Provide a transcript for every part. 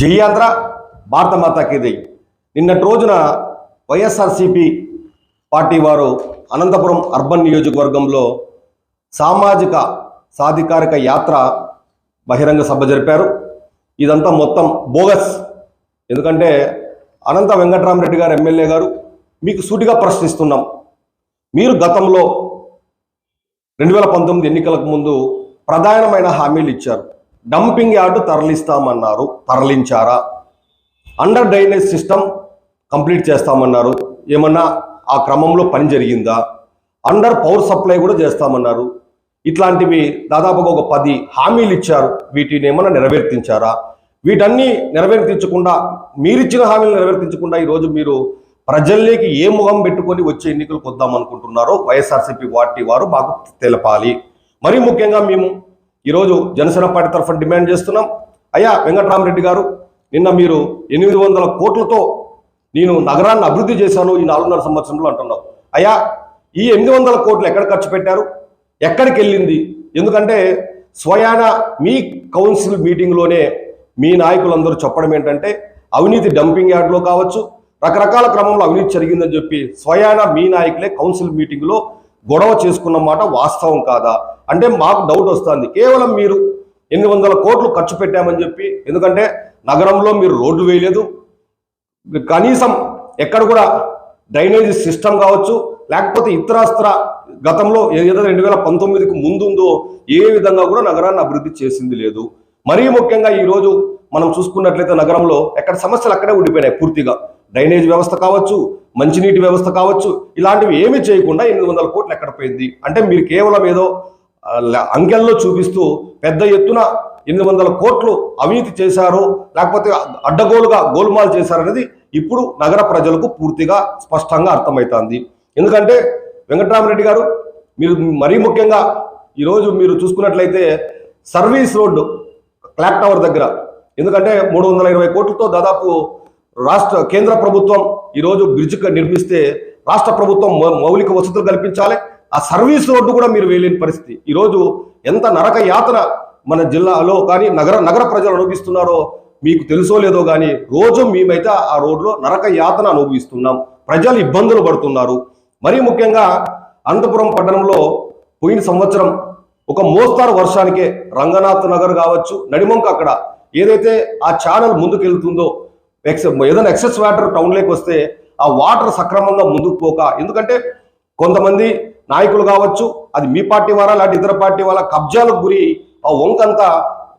జై భారత మాతాకి జై. నిన్నటి రోజున వైఎస్ఆర్సిపి పార్టీ వారు అనంతపురం అర్బన్ నియోజకవర్గంలో సామాజిక సాధికారిక యాత్ర బహిరంగ సభ జరిపారు. ఇదంతా మొత్తం బోగస్. ఎందుకంటే అనంత వెంకటరామరెడ్డి గారు ఎమ్మెల్యే గారు మీకు సూటిగా ప్రశ్నిస్తున్నాం. మీరు గతంలో రెండు వేల పంతొమ్మిది ఎన్నికలకు ముందు ప్రధానమైన హామీలు ఇచ్చారు. డంపింగ్ యార్డు తరలిస్తామన్నారు. తరలించారా? అండర్ డ్రైనేజ్ సిస్టమ్ కంప్లీట్ చేస్తామన్నారు. ఏమన్నా ఆ క్రమంలో పని జరిగిందా? అండర్ పవర్ సప్లై కూడా చేస్తామన్నారు. ఇట్లాంటివి దాదాపుగా ఒక పది హామీలు ఇచ్చారు. వీటిని ఏమన్నా నెరవేర్తించారా? వీటన్నీ నెరవేర్తించకుండా మీరిచ్చిన హామీలు నెరవేర్తించకుండా ఈరోజు మీరు ప్రజల్లోకి ఏ ముఖం పెట్టుకొని వచ్చే ఎన్నికలకు వద్దాం అనుకుంటున్నారో వైఎస్ఆర్సీపీ పార్టీ వారు మాకు తెలపాలి. మరీ ముఖ్యంగా మేము ఈరోజు జనసేన పార్టీ తరఫున డిమాండ్ చేస్తున్నాం. అయ్యా వెంకటరామరెడ్డి గారు నిన్న మీరు ఎనిమిది వందల కోట్లతో నేను నగరాన్ని అభివృద్ధి చేశాను ఈ నాలుగున్నర సంవత్సరంలో అంటున్నావు. అయ్యా ఈ ఎనిమిది వందల కోట్లు ఎక్కడ ఖర్చు పెట్టారు? ఎక్కడికి వెళ్ళింది? ఎందుకంటే స్వయాన మీ కౌన్సిల్ మీటింగ్లోనే మీ నాయకులందరూ చెప్పడం ఏంటంటే అవినీతి డంపింగ్ యార్డ్లో కావచ్చు రకరకాల క్రమంలో అవినీతి జరిగిందని చెప్పి స్వయాన మీ నాయకులే కౌన్సిల్ మీటింగ్లో గొడవ చేసుకున్న మాట వాస్తవం కాదా? అంటే మాకు డౌట్ వస్తుంది. కేవలం మీరు ఎనిమిది వందల కోట్లు ఖర్చు పెట్టామని చెప్పి ఎందుకంటే నగరంలో మీరు రోడ్లు వేయలేదు. కనీసం ఎక్కడ కూడా డ్రైనేజ్ సిస్టమ్ కావచ్చు లేకపోతే ఇతరాస్త్ర గతంలో ఏదైతే రెండు వేల పంతొమ్మిదికి ముందుందో ఏ విధంగా కూడా నగరాన్ని అభివృద్ధి చేసింది లేదు. మరీ ముఖ్యంగా ఈరోజు మనం చూసుకున్నట్లయితే నగరంలో ఎక్కడ సమస్యలు అక్కడే ఉండిపోయినాయి పూర్తిగా. డ్రైనేజ్ వ్యవస్థ కావచ్చు మంచినీటి వ్యవస్థ కావచ్చు ఇలాంటివి ఏమీ చేయకుండా ఎనిమిది వందల కోట్లు ఎక్కడ పోయింది? అంటే మీరు కేవలం ఏదో అంకెల్లో చూపిస్తూ పెద్ద ఎత్తున ఎనిమిది వందల కోట్లు అవినీతి చేశారు లేకపోతే అడ్డగోలుగా గోల్మాల్ చేశారనేది ఇప్పుడు నగర ప్రజలకు పూర్తిగా స్పష్టంగా అర్థమవుతుంది ఎందుకంటే వెంకటరామరెడ్డి గారు మీరు మరీ ముఖ్యంగా ఈరోజు మీరు చూసుకున్నట్లయితే సర్వీస్ రోడ్డు క్లాక్ టవర్ దగ్గర ఎందుకంటే మూడు వందల ఇరవై కోట్లతో దాదాపు రాష్ట్ర కేంద్ర ప్రభుత్వం ఈరోజు బ్రిడ్జ్ నిర్మిస్తే రాష్ట్ర ప్రభుత్వం మౌలిక వసతులు కల్పించాలి ఆ సర్వీస్ రోడ్డు కూడా మీరు వేయలేని పరిస్థితి. ఈరోజు ఎంత నరక యాతన మన జిల్లాలో కానీ నగర నగర ప్రజలు అనుభవిస్తున్నారో మీకు తెలుసో లేదో కానీ రోజు మేమైతే ఆ రోడ్లో నరక యాతన అనుభవిస్తున్నాం. ప్రజలు ఇబ్బందులు పడుతున్నారు. మరీ ముఖ్యంగా అనంతపురం పట్టణంలో పోయిన సంవత్సరం ఒక మోస్తారు వర్షానికే రంగనాథ్ నగర్ కావచ్చు నడిమంక అక్కడ ఏదైతే ఆ ఛానల్ ముందుకెళ్తుందో ఎక్స్ ఏదైనా ఎక్సెస్ వాటర్ టౌన్లోకి వస్తే ఆ వాటర్ సక్రమంగా ముందుకు పోక. ఎందుకంటే కొంతమంది నాయకులు కావచ్చు అది మీ పార్టీ వారా లాంటి ఇతర పార్టీ వాళ్ళ కబ్జాలకు గురి ఆ వంకంతా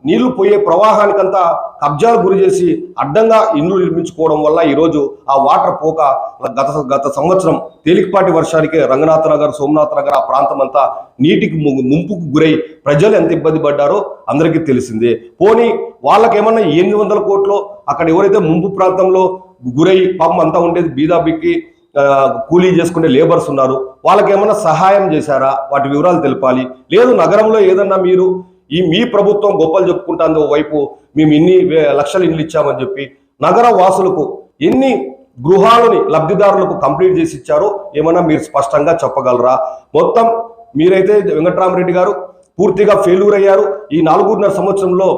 నీళ్ళు పోయే ప్రవాహానికంతా కబ్జాలకు గురి చేసి అడ్డంగా ఇండ్లు నిర్మించుకోవడం వల్ల ఈరోజు ఆ వాటర్ పోక గత గత సంవత్సరం తేలికపాటి వర్షానికి రంగనాథ నగర్ సోమనాథ్ నగర్ ఆ ప్రాంతం అంతా నీటికి ము- ముంపుకు గురై ప్రజలు ఎంత ఇబ్బంది పడ్డారో అందరికీ తెలిసిందే. పోనీ వాళ్ళకేమన్నా ఎనిమిది వందల కోట్లు అక్కడ ఎవరైతే ముంపు ప్రాంతంలో గురై పాపం అంతా ఉండేది బీదాబిక్కి కూలీ చేసుకునే లేబర్స్ ఉన్నారు. వాళ్ళకి ఏమైనా సహాయం చేశారా? వాటి వివరాలు తెలపాలి. లేదు నగరంలో ఏదన్నా మీరు ఈ మీ ప్రభుత్వం గొప్పలు చెప్పుకుంటుంది వైపు మేము ఇన్ని లక్షలు ఇల్లు ఇచ్చామని చెప్పి నగర వాసులకు ఎన్ని గృహాలని లబ్ధిదారులకు కంప్లీట్ చేసి ఇచ్చారో ఏమైనా మీరు స్పష్టంగా చెప్పగలరా? మొత్తం మీరైతే వెంకటరామరెడ్డి గారు పూర్తిగా ఫెయిల్యూర్ అయ్యారు. ఈ నాలుగున్నర సంవత్సరంలో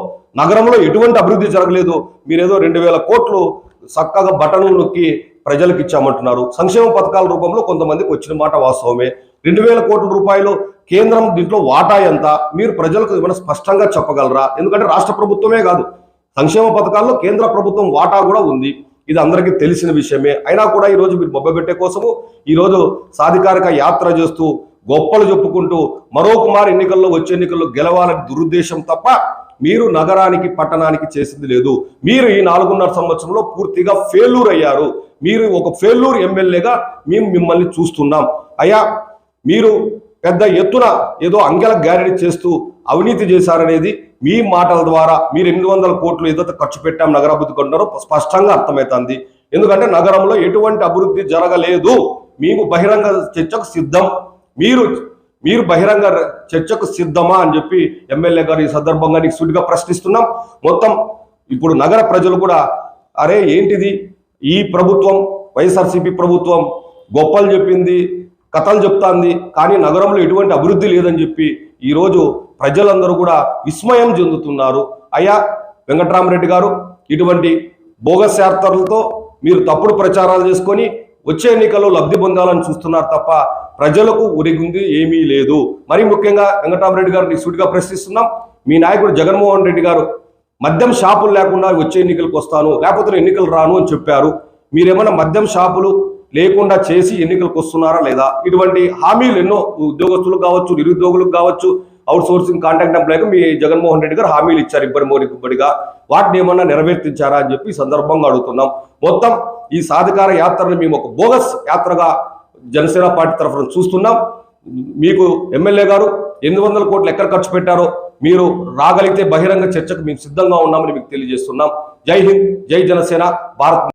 నగరంలో ఎటువంటి అభివృద్ధి జరగలేదు. మీరేదో రెండు వేల కోట్లు చక్కగా బటన్లు నొక్కి ప్రజలకు ఇచ్చామంటున్నారు. సంక్షేమ పథకాల రూపంలో కొంతమందికి వచ్చిన మాట వాస్తవమే. రెండు వేల కోట్ల రూపాయలు కేంద్రం దీంట్లో వాటా ఎంత? మీరు ప్రజలకు ఏమైనా స్పష్టంగా చెప్పగలరా? ఎందుకంటే రాష్ట్ర ప్రభుత్వమే కాదు. సంక్షేమ పథకాల్లో కేంద్ర ప్రభుత్వం వాటా కూడా ఉంది. ఇది అందరికీ తెలిసిన విషయమే. అయినా కూడా ఈరోజు మీరు మొబ్బబెట్టే కోసము ఈరోజు సాధికారిక యాత్ర చేస్తూ గొప్పలు చెప్పుకుంటూ మరో మరొకమారు ఎన్నికల్లో వచ్చే ఎన్నికల్లో గెలవాలని దురుద్దేశం తప్ప మీరు నగరానికి పట్టణానికి చేసింది లేదు. మీరు ఈ నాలుగున్నర సంవత్సరంలో పూర్తిగా ఫెయిల్యూర్ అయ్యారు. మీరు ఒక ఫెయిల్యూర్ ఎమ్మెల్యేగా మేము మిమ్మల్ని చూస్తున్నాం. అయ్యా మీరు పెద్ద ఎత్తున ఏదో అంకెల గ్యారెడీ చేస్తూ అవినీతి చేశారనేది మీ మాటల ద్వారా మీరు ఎనిమిది వందల కోట్లు ఏదైతే ఖర్చు పెట్టాం నగరాభివృద్ధి కొంటారో స్పష్టంగా అర్థమవుతుంది ఎందుకంటే నగరంలో ఎటువంటి అభివృద్ధి జరగలేదు. మేము బహిరంగ చర్చకు సిద్ధం. మీరు మీరు బహిరంగ చర్చకు సిద్ధమా అని చెప్పి ఎమ్మెల్యే గారు ఈ సందర్భంగా నీకు సుడిగా ప్రశ్నిస్తున్నాం. మొత్తం ఇప్పుడు నగర ప్రజలు కూడా అరే ఏంటిది? ఈ ప్రభుత్వం వైఎస్ఆర్సీపీ ప్రభుత్వం గొప్పలు చెప్పింది కథలు చెప్తాంది కానీ నగరంలో ఎటువంటి అభివృద్ధి లేదని చెప్పి ఈరోజు ప్రజలందరూ కూడా విస్మయం చెందుతున్నారు. అయ్యా వెంకట్రామరెడ్డి గారు ఇటువంటి బోగస్ యాత్రలతో మీరు తప్పుడు ప్రచారాలు చేసుకొని వచ్చే ఎన్నికల్లో లబ్ధి పొందాలని చూస్తున్నారు తప్ప ప్రజలకు ఉరిగింది ఏమీ లేదు. మరి ముఖ్యంగా వెంకటరామరెడ్డి గారు సూటిగా ప్రశ్నిస్తున్నాం. మీ నాయకుడు జగన్మోహన్ రెడ్డి గారు మద్యం షాపులు లేకుండా వచ్చే ఎన్నికలకు వస్తాను లేకపోతే ఎన్నికలు రాను అని చెప్పారు. మీరేమైనా మద్యం షాపులు లేకుండా చేసి ఎన్నికలకు వస్తున్నారా లేదా? ఇటువంటి హామీలు ఎన్నో ఉద్యోగస్తులకు కావచ్చు నిరుద్యోగులకు కావచ్చు అవుట్ సోర్సింగ్ కాంటాక్ట్ ఎంప్లాయ్కి మీ జగన్మోహన్ రెడ్డి గారు హామీలు ఇచ్చారు ఇబ్బరి మోరిబడిగా వాటిని ఏమన్నా నెరవేర్తించారా అని చెప్పి సందర్భంగా అడుగుతున్నాం. మొత్తం ఈ సాధికార యాత్రను మేము ఒక బోగస్ యాత్రగా జనసేన పార్టీ తరఫున చూస్తున్నాం. మీకు ఎమ్మెల్యే గారు ఎనిమిది వందల కోట్లు ఎక్కడ ఖర్చు పెట్టారో మీరు రాగలిగితే బహిరంగ చర్చకు మేము సిద్ధంగా ఉన్నామని మీకు తెలియజేస్తున్నాం. జై హింద్ జై జనసేన భారత్